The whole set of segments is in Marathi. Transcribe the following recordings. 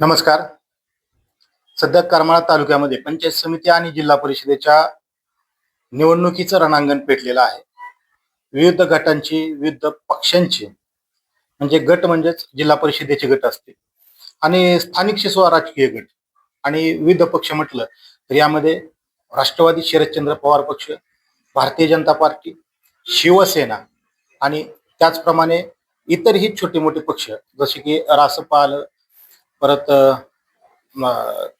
नमस्कार. सध्या करमाळा तालुक्यामध्ये पंचायत समिती आणि जिल्हा परिषदेच्या निवडणुकीचं रणांगण पेटलेलं आहे. विविध गटांची विविध पक्षांची म्हणजे गट म्हणजेच जिल्हा परिषदेचे गट असते आणि स्थानिक शिसवा राजकीय गट आणि विविध पक्ष म्हटलं तर यामध्ये राष्ट्रवादी शरदचंद्र पवार पक्ष भारतीय जनता पार्टी शिवसेना आणि त्याचप्रमाणे इतरही छोटे मोठे पक्ष जसे की रासपाल परत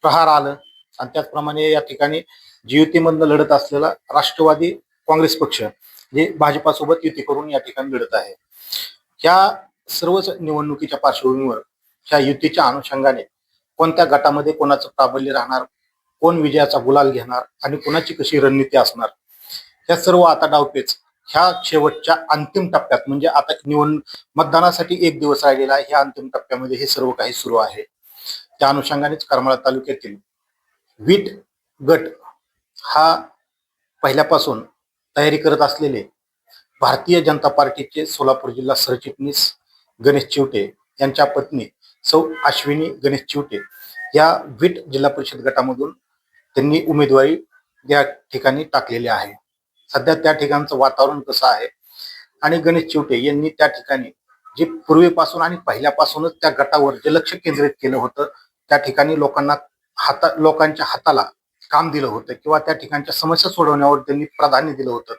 प्रहार आलं. आणि त्याचप्रमाणे या ठिकाणी जी युतीमधनं लढत असलेला राष्ट्रवादी काँग्रेस पक्ष जे भाजपासोबत युती करून या ठिकाणी लढत आहे. ह्या सर्वच निवडणुकीच्या पार्श्वभूमीवर ह्या युतीच्या अनुषंगाने कोणत्या गटामध्ये कोणाचं प्राबल्य राहणार कोण विजयाचा गुलाल घेणार आणि कोणाची कशी रणनीती असणार ह्या सर्व आता डावपेच ह्या शेवटच्या अंतिम टप्प्यात म्हणजे आता निवडणूक मतदानासाठी एक दिवस राहिलेला आहे ह्या अंतिम टप्प्यामध्ये हे सर्व काही सुरू आहे. त्या अनुषंगानेच करमाळा तालुक्यातील वीट गट हा पहिल्यापासून तयारी करत असलेले भारतीय जनता पार्टीचे सोलापूर जिल्हा सरचिटणीस गणेश चिवटे यांच्या पत्नी सौ अश्विनी गणेश चिवटे या वीट जिल्हा परिषद गटामधून त्यांनी उमेदवारी या ठिकाणी टाकलेली आहे. सध्या त्या ठिकाणचं वातावरण कसं आहे? आणि गणेश चिवटे यांनी त्या ठिकाणी जे पूर्वीपासून आणि पहिल्यापासूनच त्या गटावर जे लक्ष केंद्रित केलं होतं त्या ठिकाणी लोकांना हाता लोकांच्या हाताला काम दिलं होतं किंवा त्या ठिकाणच्या समस्या सोडवण्यावर त्यांनी प्राधान्य दिलं होतं.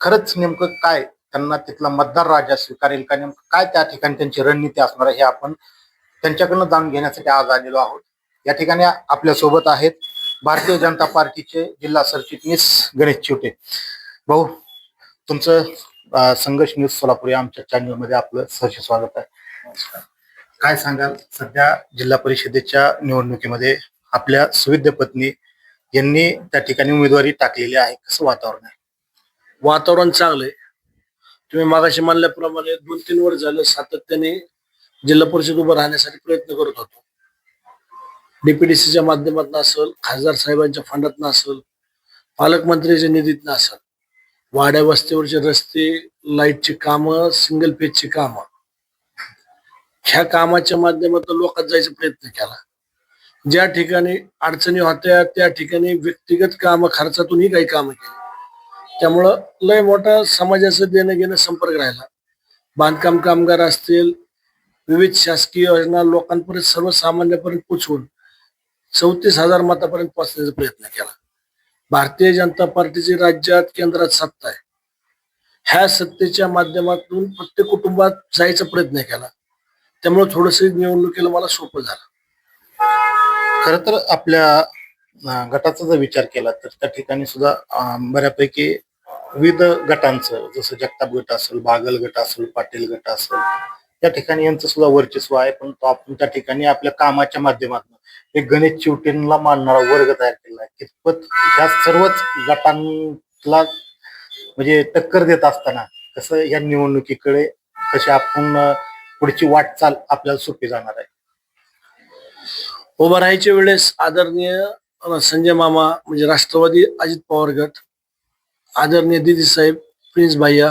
खरंच नेमकं काय त्यांना तिथला मतदार राजा स्वीकारेल का नेमकं काय त्या ठिकाणी त्यांची रणनीती असणार हे आपण त्यांच्याकडनं जाणून घेण्यासाठी आज आलेलो आहोत. या ठिकाणी आपल्यासोबत आहेत भारतीय जनता पार्टीचे जिल्हा सरचिटणीस गणेश चिवटे. भाऊ तुमचं संघर्ष न्यूज सोलापूर या आमच्या चॅनलमध्ये आपलं सहर्ष स्वागत आहे. काय सांगाल? सध्या जिल्हा परिषदेच्या निवडणुकीमध्ये आपल्या सुविद्य पत्नी यांनी त्या ठिकाणी उमेदवारी टाकलेली आहे. कसं वातावरण आहे? वातावरण चांगलं आहे तुम्ही मागाशी मानल्याप्रमाणे दोन तीन वर्ष झालं सातत्याने जिल्हा परिषद उभं राहण्यासाठी प्रयत्न करत होतो. डीपीडीसीच्या माध्यमातून असेल खासदार साहेबांच्या फंडातनं असेल पालकमंत्र्यांच्या निधीतनं असेल वाड्या वस्तीवरचे रस्ते लाईटची कामं सिंगल पेजची कामं. ह्या कामाच्या माध्यमातून लोकात जायचा प्रयत्न केला. ज्या ठिकाणी अडचणी होत्या त्या ठिकाणी व्यक्तिगत काम खर्चातूनही काही कामं केली. त्यामुळं लय मोठा समाजाचं देणं घेणं संपर्क राहिला. बांधकाम कामगार असतील विविध शासकीय योजना लोकांपर्यंत सर्वसामान्यपर्यंत पोचवून चौतीस हजार मतापर्यंत पोहोचण्याचा प्रयत्न केला. भारतीय जनता पार्टीची राज्यात केंद्रात सत्ता आहे. ह्या सत्तेच्या माध्यमातून प्रत्येक कुटुंबात जायचा प्रयत्न केला. त्यामुळे थोडस निवडणुकीला मला सोपं झालं. खर तर आपल्या गटाचा जर विचार केला तर त्या ठिकाणी सुद्धा बऱ्यापैकी विविध गटांचं जसं जगताप गट असेल बागल गट असेल पाटील गट असेल त्या ठिकाणी यांचं सुद्धा वर्चस्व आहे. पण तो आपण त्या ठिकाणी आपल्या कामाच्या माध्यमातून एक गणेश चिवटेंना मानणारा वर्ग तयार केला आहे. कितपत ह्या सर्वच गटांना म्हणजे टक्कर देत असताना कसं या निवडणुकीकडे कसे आपण पुढची वाटचाल आपल्याला सोपी जाणार आहे. उभं राहायच्या वेळेस आदरणीय संजय मामा म्हणजे राष्ट्रवादी अजित पवार गट आदरणीय दिदी साहेब प्रिन्स भैया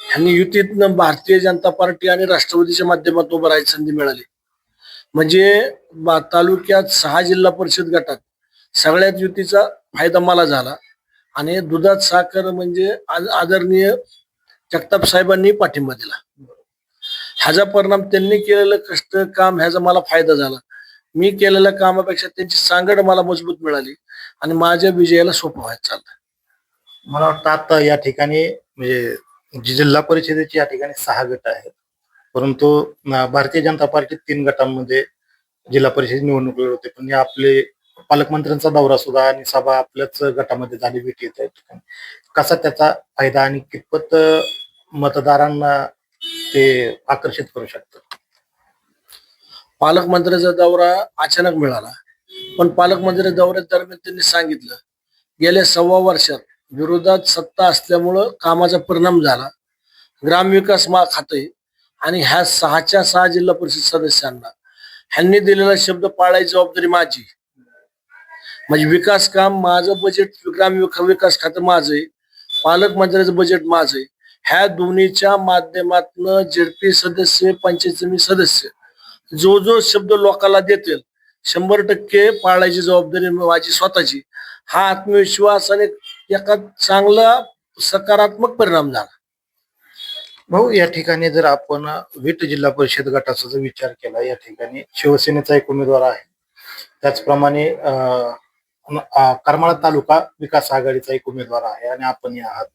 यांनी युतीतनं भारतीय जनता पार्टी आणि राष्ट्रवादीच्या माध्यमातून उभं राहायची संधी मिळाली. म्हणजे तालुक्यात सहा जिल्हा परिषद गटात सगळ्यात युतीचा फायदा मला झाला आणि दुधात साखर म्हणजे आदरणीय जगताप साहेबांनी पाठिंबा दिला. ह्याचा परिणाम त्यांनी केलेलं कष्ट काम ह्याचा मला फायदा झाला. मी केलेल्या कामापेक्षा त्यांची सांगड मला मजबूत मिळाली आणि माझ्या विजयाला सोपं व्हायचं चाललं. मला वाटतं आता या ठिकाणी म्हणजे जी जिल्हा परिषदेची या ठिकाणी सहा गट आहेत. परंतु भारतीय जनता पार्टी तीन गटांमध्ये जिल्हा परिषद निवडणूक लढवते पण या आपले पालकमंत्र्यांचा दौरा सुद्धा आणि सभा आपल्याच गटामध्ये झाली भेटी येत कसा त्याचा फायदा आणि कितपत मतदारांना ते आकर्षित करू शकतं पालकमंत्र्याचा दौरा अचानक मिळाला. पण पालकमंत्री दौऱ्या दरम्यान त्यांनी सांगितलं गेल्या सव्वा वर्षात विरोधात सत्ता असल्यामुळं कामाचा परिणाम झाला. ग्रामविकास मा खाते आणि ह्या सहाच्या सहा जिल्हा परिषद सदस्यांना ह्यांनी दिलेला शब्द पाळायची जबाबदारी माझी. म्हणजे विकास काम माझं बजेट ग्राम विकास खातं माझं आहे. पालकमंत्र्याचं बजेट माझं आहे. ह्या दोन्हीच्या माध्यमातनं जेडपी सदस्य पंचायत सदस्य जो जो शब्द लोकांना देतील शंभर टक्के पाळायची जबाबदारी माझी स्वतःची. हा आत्मविश्वास आणि एका चांगला सकारात्मक परिणाम झाला. भाऊ या ठिकाणी जर आपण विट जिल्हा परिषद गटाचा जर विचार केला या ठिकाणी शिवसेनेचा एक उमेदवार आहे. त्याचप्रमाणे अं, करमाळा तालुका विकास आघाडीचा एक उमेदवार आहे आणि आपण या आहात.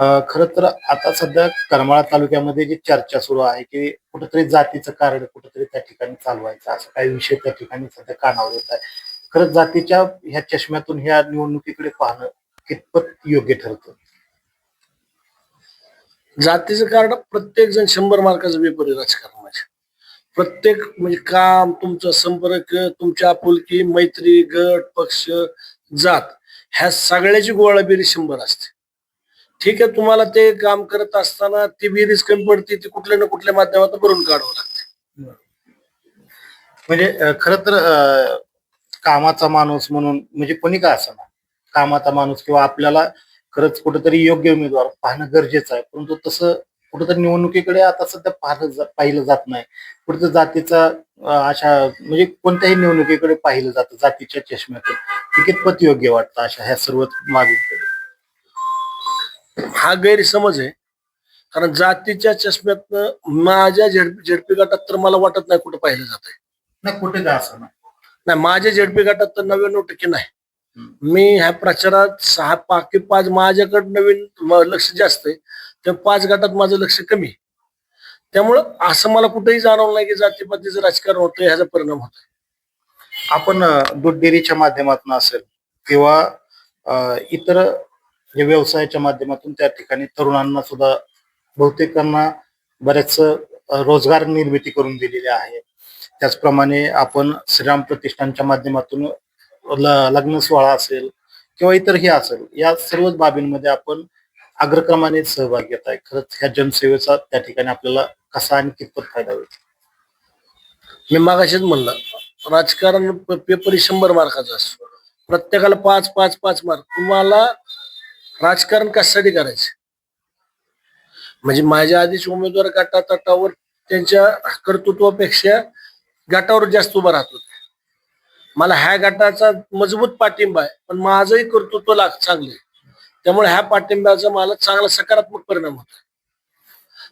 खरं तर आता सध्या करमाळा तालुक्यामध्ये जी चर्चा सुरू आहे की कुठेतरी जातीचं कारण कुठेतरी त्या ठिकाणी चालवायचं असं काही विषय त्या ठिकाणी सध्या कानावर येत आहे. खरंच जातीच्या ह्या चष्म्यातून ह्या निवडणुकीकडे पाहणं कितपत योग्य ठरतं? जातीचं कारण प्रत्येक जण शंभर मार्काचं पेपर आहे राजकारणाचे प्रत्येक म्हणजे काम तुमचा संपर्क तुमची आपुलकी मैत्री गट पक्ष जात ह्या सगळ्याची गोळाबेरी शंभर असते. ठीक आहे तुम्हाला ते काम करत असताना ती बेरीज कमी पडते ती कुठल्या ना कुठल्या माध्यमातून भरून काढावं लागते. म्हणजे खर तर अं, कामाचा माणूस म्हणून म्हणजे कोणी का असणार कामाचा माणूस किंवा आपल्याला खरंच कुठेतरी योग्य उमेदवार पाहणं गरजेचं आहे. परंतु तसं कुठेतरी निवडणुकीकडे आता सध्या पाहिलं जा- पाहिलं जात नाही. कुठेतरी जातीचा अं, अशा म्हणजे कोणत्याही निवडणुकीकडे पाहिलं जातं जातीच्या चष्म्यातून. ते कितपत योग्य वाटतं अशा ह्या सर्व मागणीकडे हा गैरसमज आहे. कारण जातीच्या चष्म्यातनं माझ्या झेड झेडपी गटात तर मला वाटत नाही कुठं पाहिलं जात आहे नाही कुठे का असं नाही. माझ्या झेडपी गटात तर नव्याण्णव टक्के नाही. मी ह्या प्रचारात सहा पाकी पाच माझ्याकडे नवीन लक्ष जास्त आहे. तर पाच गटात माझं लक्ष कमी आहे. त्यामुळं असं मला कुठेही जाणवलं नाही की जातीपातीचं राजकारण होतंय ह्याचा परिणाम होतोय. आपण अं, दूध डेअरीच्या माध्यमातून असेल किंवा अं, इतर हे व्यवसायाच्या माध्यमातून त्या ठिकाणी तरुणांना सुद्धा बहुतेकांना बरेच रोजगार निर्मिती करून दिलेली आहे. त्याचप्रमाणे आपण श्रीराम प्रतिष्ठानच्या माध्यमातून ल- लग्न सोहळा असेल किंवा इतरही असेल या सर्वच बाबींमध्ये आपण अग्रक्रमाने सहभाग घेत आहे. खरंच ह्या जनसेवेचा त्या ठिकाणी आपल्याला कसा आणि कितपत फायदा होईल? मी मागाशीच म्हणलं राजकारण पेपर शंभर मार्काचा असतो. प्रत्येकाला पाच पाच पाच मार्क. तुम्हाला राजकारण कशासाठी करायचं? म्हणजे माझ्या आधीच उमेदवार गटा तटावर त्यांच्या कर्तृत्वापेक्षा गटावर जास्त उभा राहत होते. मला ह्या गटाचा मजबूत पाठिंबा आहे पण माझंही कर्तृत्व लाग चांगले त्यामुळे ह्या पाठिंब्याचा मला चांगला सकारात्मक परिणाम होता.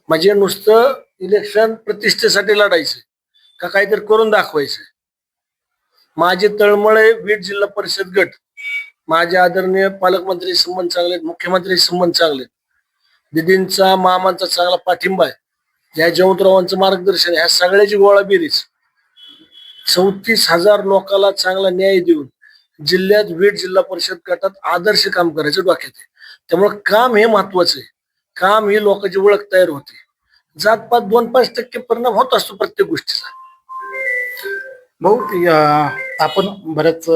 म्हणजे नुसतं इलेक्शन प्रतिष्ठेसाठी लढायचं का काहीतरी करून दाखवायचं. माझी तळमळे बीड जिल्हा परिषद गट. माझे आदरणीय पालकमंत्री संबंध चांगले आहेत, मुख्यमंत्री संबंध चांगले आहेत. दिदींचा मामांचा चांगला पाठिंबा आहे. या जयवंतरावांचं मार्गदर्शन ह्या सगळ्याची गोळा बेरीज. चौतीस हजार लोकांना चांगला न्याय देऊन जिल्ह्यात बीड जिल्हा परिषद गटात आदर्श काम करायचं डोक्यात आहे. त्यामुळे काम हे महत्वाचं आहे. काम ही लोकांची ओळख तयार होते. जातपात दोन पाच टक्के परिणाम होत असतो प्रत्येक गोष्टीचा. भाऊ या- आपण बऱ्याच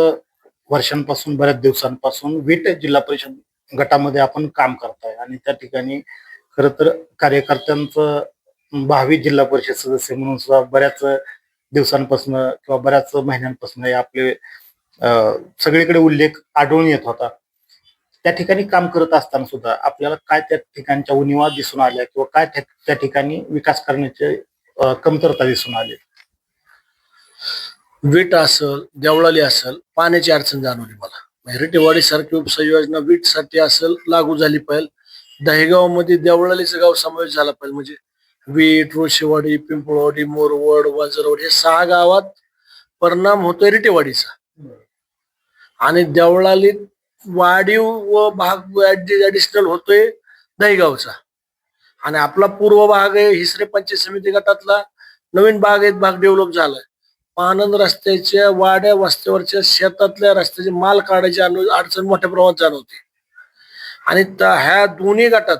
वर्षांपासून बऱ्याच दिवसांपासून वीट जिल्हा परिषद गटामध्ये आपण काम करताय. आणि त्या ठिकाणी खर तर कार्यकर्त्यांचं भावी जिल्हा परिषद सदस्य म्हणून सुद्धा बऱ्याच दिवसांपासून किंवा बऱ्याच महिन्यांपासून हे आपले सगळीकडे उल्लेख आढळून येत होता. त्या ठिकाणी काम करत असताना सुद्धा आपल्याला काय त्या ठिकाणच्या उणिवा दिसून आल्या किंवा काय त्या- ठिकाणी विकास करण्याचे कमतरता दिसून आली? वीट असल देवळाली असल पाण्याची अडचण जाणवली मला. म्हणजे मेहरटेवाडी सारखी उपसंयोजना वीटसाठी असल लागू झाली पाहिजे दहेगावमध्ये देवळालीचं गाव समावेश झाला पाहिजे म्हणजे वीट रोशेवाडी पिंपळवाडी मोरवड वाजरवाड हे सहा गावात परिणाम होतोय रिटेवाडीचा. आणि देवळालीत वाढीव व भाग ऍडिशनल होतोय दहीगावचा. आणि आपला पूर्व भाग आहे हिसरे पंचायत समिती गटातला. नवीन भाग आहेत भाग डेव्हलप झालाय. पानंद रस्त्याच्या वाड्या वस्त्यावरच्या शेतातल्या रस्त्याचे माल काढायची अडचण मोठ्या प्रमाणात जाणवते. आणि ह्या दोन्ही गटात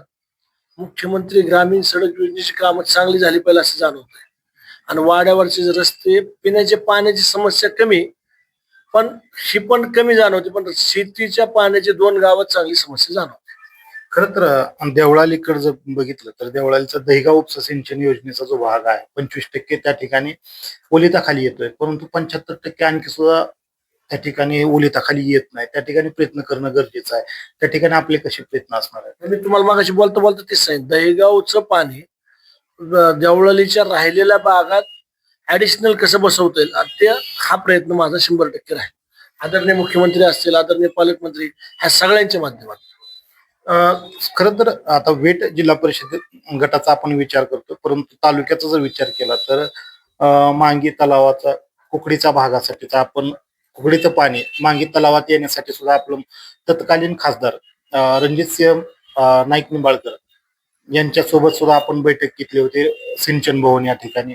मुख्यमंत्री ग्रामीण सडक योजनेची कामं चांगली झाली पाहिजे असं जाणवत आणि वाड्यावरचे रस्ते पिण्याच्या पाण्याची समस्या कमी पण ही पण कमी जाणवते पण शेतीच्या पाण्याची दोन गावात चांगली समस्या जाणवते. खर तर देवळालीकडे जर बघितलं तर देवळालीचा दहिगाव उपसिंचन सिंचन योजनेचा जो भाग आहे पंचवीस टक्के त्या ठिकाणी ओलिताखाली येतोय. परंतु पंच्याहत्तर टक्के आणखी सुद्धा त्या ठिकाणी ओलिताखाली येत नाही. त्या ठिकाणी प्रयत्न करणं गरजेचं आहे. त्या ठिकाणी आपले कसे प्रयत्न असणार आहेत? मी तुम्हाला मागाशी बोलता बोलता तेच सांगितलं. दहिगावचं पाणी देवळालीच्या राहिलेल्या भागात ऍडिशनल कसं बसवता येईल? ते हा प्रयत्न माझा शंभर टक्के राहील. आदरणीय मुख्यमंत्री असतील आदरणीय पालकमंत्री ह्या सगळ्यांच्या माध्यमात खर तर आता वेट जिल्हा परिषद गटाचा आपण विचार करतो परंतु तालुक्याचा जर विचार केला तर मांगी तलावाचा कुकडीचा भागासाठीचा आपण कुकडीचं पाणी मांगी तलावात येण्यासाठी सुद्धा आपलं तत्कालीन खासदार रणजित सिंह नाईक निंबाळकर यांच्यासोबत सुद्धा आपण बैठक घेतली होती सिंचन भवन या ठिकाणी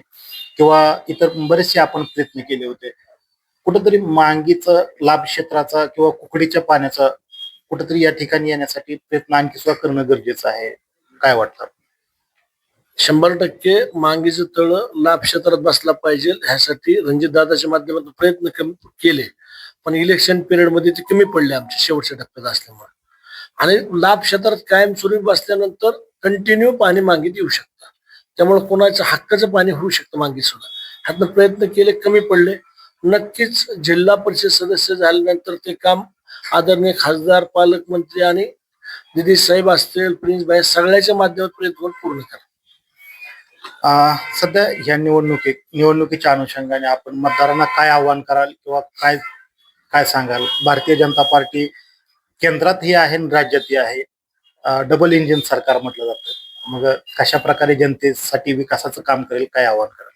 किंवा इतर बरेचसे आपण प्रयत्न केले होते. कुठंतरी मांगीचं लाभ क्षेत्राचा किंवा कुकडीच्या पाण्याचा कुठंतरी या ठिकाणी येण्यासाठी प्रयत्न आणखी सुद्धा करणं गरजेचं आहे. काय वाटतं? शंभर टक्के मांगीचं तळ लाभ क्षेत्रात बसला पाहिजे. ह्यासाठी रणजित दादाच्या माध्यमातून प्रयत्न कमी केले. पण इलेक्शन पिरियडमध्ये ते कमी पडले आमच्या शेवटच्या टप्प्यात असल्यामुळे. आणि लाभ क्षेत्रात कायमस्वरूपी बसल्यानंतर कंटिन्यू पाणी मागीत येऊ शकतं. त्यामुळे कोणाच्या हक्काचं पाणी होऊ शकतं मागे सुद्धा. ह्यातनं प्रयत्न केले कमी पडले. नक्कीच जिल्हा परिषद सदस्य झाल्यानंतर ते काम आदरणीय खासदार पालकमंत्री आणि दिदी साहेब असतील प्रिन्स भाई सगळ्याच्या माध्यमातून प्रयत्न पूर्ण करा. सध्या ह्या निवडणुकीत निवडणुकीच्या अनुषंगाने आपण मतदारांना काय आव्हान कराल किंवा काय काय सांगाल? भारतीय जनता पार्टी केंद्रातही आहे आणि राज्यातही आहे. डबल इंजिन सरकार म्हटलं जातं. मग कशा प्रकारे जनतेसाठी विकासाचं काम करेल काय आव्हान कराल?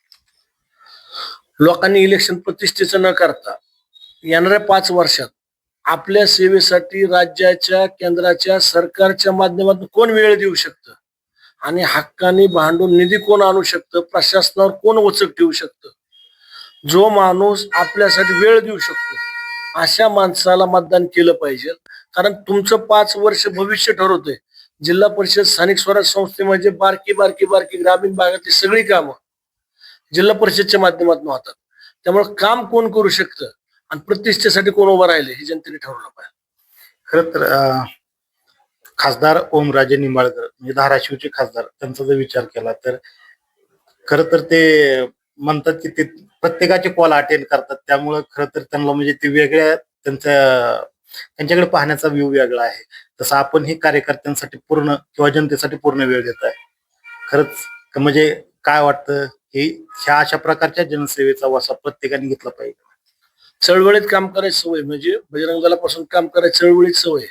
लोकांनी इलेक्शन प्रतिष्ठेचं न करता येणाऱ्या पाच वर्षात आपल्या सेवेसाठी राज्याच्या केंद्राच्या सरकारच्या माध्यमातून कोण वेळ देऊ शकतं? आणि हक्काने भांडून निधी कोण आणू शकतं? प्रशासनावर कोण वचक ठेवू शकतं? जो माणूस आपल्यासाठी वेळ देऊ शकतो अशा माणसाला मतदान केलं पाहिजे. कारण तुमचं पाच वर्ष भविष्य ठरवतंय. जिल्हा परिषद स्थानिक स्वराज संस्थे म्हणजे बारकी बारकी बारकी ग्रामीण भागातली सगळी कामं जिल्हा परिषदच्या माध्यमातून होतात. त्यामुळे काम कोण करू शकतं? आणि प्रतिष्ठेसाठी कोण उभं राहिले हे जनतेने ठरवलं पाहिजे. खरं तर अं, खासदार ओमराजे निंबाळकर म्हणजे धाराशिवचे खासदार त्यांचा जर विचार केला तर खर तर ते म्हणतात की ते प्रत्येकाचे कॉल अटेंड करतात. त्यामुळं खर तर त्यांना म्हणजे ते वेगळ्या त्यांच्या त्यांच्याकडे पाहण्याचा व्ह्यू वेगळा आहे. तसं आपण ही कार्यकर्त्यांसाठी पूर्ण किंवा जनतेसाठी पूर्ण वेळ देत आहे. खरंच क- म्हणजे काय वाटतं की ह्या अशा प्रकारच्या जनसेवेचा वसा प्रत्येकाने घेतला पाहिजे. चळवळीत काम करायची सवय म्हणजे बजरंग दलापासून काम करायची चळवळीत सवय.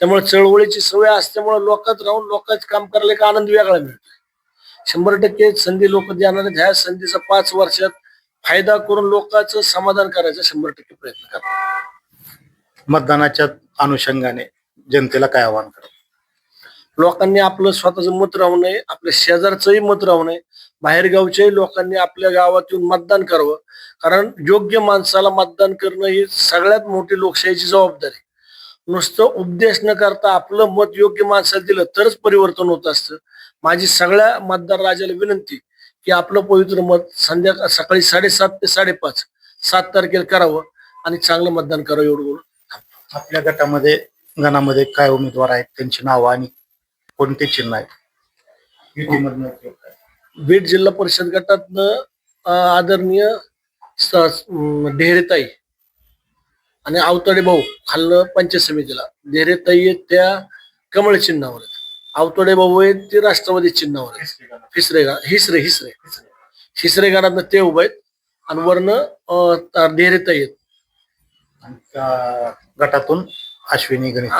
त्यामुळे चळवळीची सवय असल्यामुळे लोकात राहून लोकांचं काम करायला एक आनंद वेगळा मिळतो शंभर टक्के संधी लोक देणार आहेत. ह्या संधीचा पाच वर्षात फायदा करून लोकांचं समाधान करायचा शंभर टक्के प्रयत्न करा मतदानाच्या अनुषंगाने जनतेला काय आव्हान करा लोकांनी आपलं स्वतःचं मत राहू नये आपल्या शेजारचंही मत राहू नये बाहेरगावच्याही लोकांनी आपल्या गावात येऊन मतदान करावं. कारण योग्य माणसाला मतदान करणं ही सगळ्यात मोठी लोकशाहीची जबाबदारी. नुसतं उपदेश न करता आपलं मत योग्य माणसाला दिलं तरच परिवर्तन होत असतं. माझी सगळ्या मतदार राजाला विनंती की आपलं पवित्र मत संध्याकाळ सकाळी साडेसात ते साडेपाच सात तारखेला करावं आणि चांगलं मतदान करावं एवढं बोलून आपल्या गटामध्ये गणामध्ये काय उमेदवार आहेत? त्यांची नावं आणि कोणते चिन्ह आहेत? युतीमधनं बीड जिल्हा परिषद गटातनं आदरणीय ढेरेताई आणि आवताडे भाऊ खाल्लं पंचायत समितीला. ढेरेताई आहेत त्या कमळ चिन्हावर आहेत. आवताडे भाऊ आहेत ते राष्ट्रवादी चिन्हावर आहेत. हिसरे हिसरे हिसरे. हिसरे गणातनं ते उभे आहेत आणि वरनं ढेरेताई आहेत. गटातून अश्विनी गणेश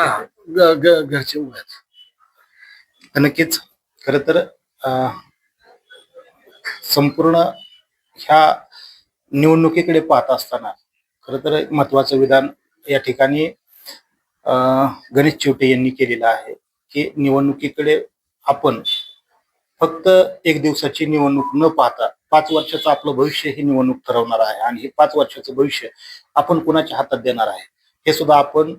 घरचे उभे आहेत. नक्कीच खर तर संपूर्ण ह्या निवडणुकीकडे पाहत असताना खर तर एक महत्वाचं विधान या ठिकाणी अं, गणेश चिवटे यांनी केलेलं आहे की निवडणुकीकडे आपण फक्त एक दिवसाची निवडणूक न पाहता पाच वर्षाचं आपलं भविष्य ही निवडणूक ठरवणार आहे आणि हे पाच वर्षाचं भविष्य आपण कुणाच्या हातात देणार आहे हे सुद्धा आपण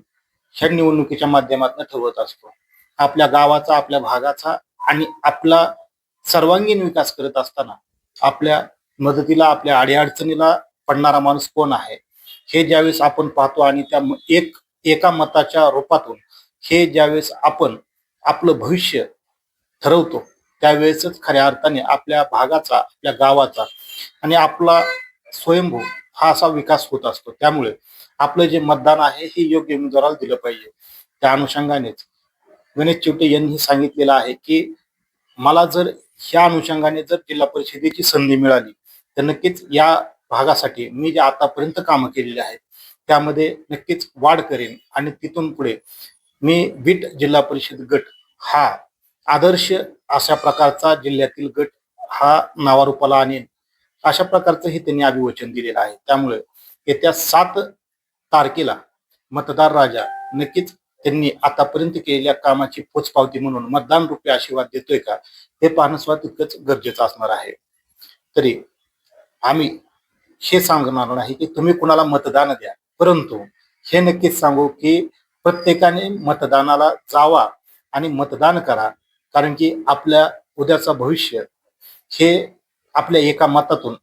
ह्या निवडणुकीच्या माध्यमातून ठरवत असतो. आपल्या गावाचा आपल्या भागाचा आणि आपला सर्वांगीण विकास करत असताना आपल्या मदतीला आपल्या अडीअडचणीला पडणारा माणूस कोण आहे? हे ज्यावेळेस आपण पाहतो आणि त्या एक एका मताच्या रूपातून हे ज्यावेळेस आपण आपलं भविष्य ठरवतो त्यावेळेसच खऱ्या अर्थाने आपल्या भागाचा आपल्या गावाचा आणि आपला स्वयंभू हा असा विकास होत असतो. त्यामुळे आपलं जे मतदान आहे हे योग्य उमेदवाराला दिलं पाहिजे. त्या अनुषंगानेच गणेश चिवटे यांनी सांगितलेलं आहे की मला जर ह्या अनुषंगाने जर जिल्हा परिषदेची संधी मिळाली तर नक्कीच या भागासाठी मी जे आतापर्यंत कामं केलेली आहेत त्यामध्ये नक्कीच वाढ करेन. आणि तिथून पुढे मी बीट जिल्हा परिषद गट हा आदर्श अशा प्रकारचा जिल्ह्यातील गट हा नावारूपाला आणेन. अशा प्रकारचंही त्यांनी अभिवचन दिलेलं आहे. त्यामुळे येत्या सात तारखेला मतदार राजा नक्कीच त्यांनी आतापर्यंत केलेल्या कामाची पोचपावती म्हणून मतदान रुपये आशीर्वाद देतोय का हे पाहणं सुद्धा तितकंच गरजेचं असणार आहे. तरी आम्ही हे सांगणार नाही की तुम्ही कुणाला मतदान द्या परंतु हे नक्कीच सांगू की प्रत्येकाने मतदानाला जावा आणि मतदान करा कारण की आपल्या उद्याचं भविष्य हे आपल्या एका मतातून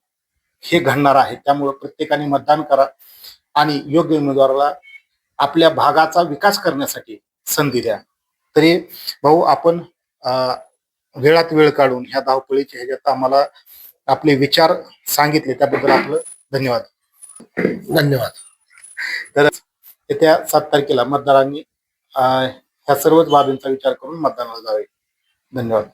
हे घडणार आहे. त्यामुळे प्रत्येकाने मतदान करा आणि योग्य उमेदवाराला आपल्या भागाचा विकास करण्यासाठी संधी द्या. तरी भाऊ आपण वेळात वेळ काढून ह्या धावपळीच्या ह्याच्यात आम्हाला आपले विचार सांगितले. त्याबद्दल आपलं धन्यवाद. धन्यवाद. तर येत्या सात तारखेला मतदारांनी ह्या सर्वच बाबींचा विचार करून मतदानाला जावे. धन्यवाद.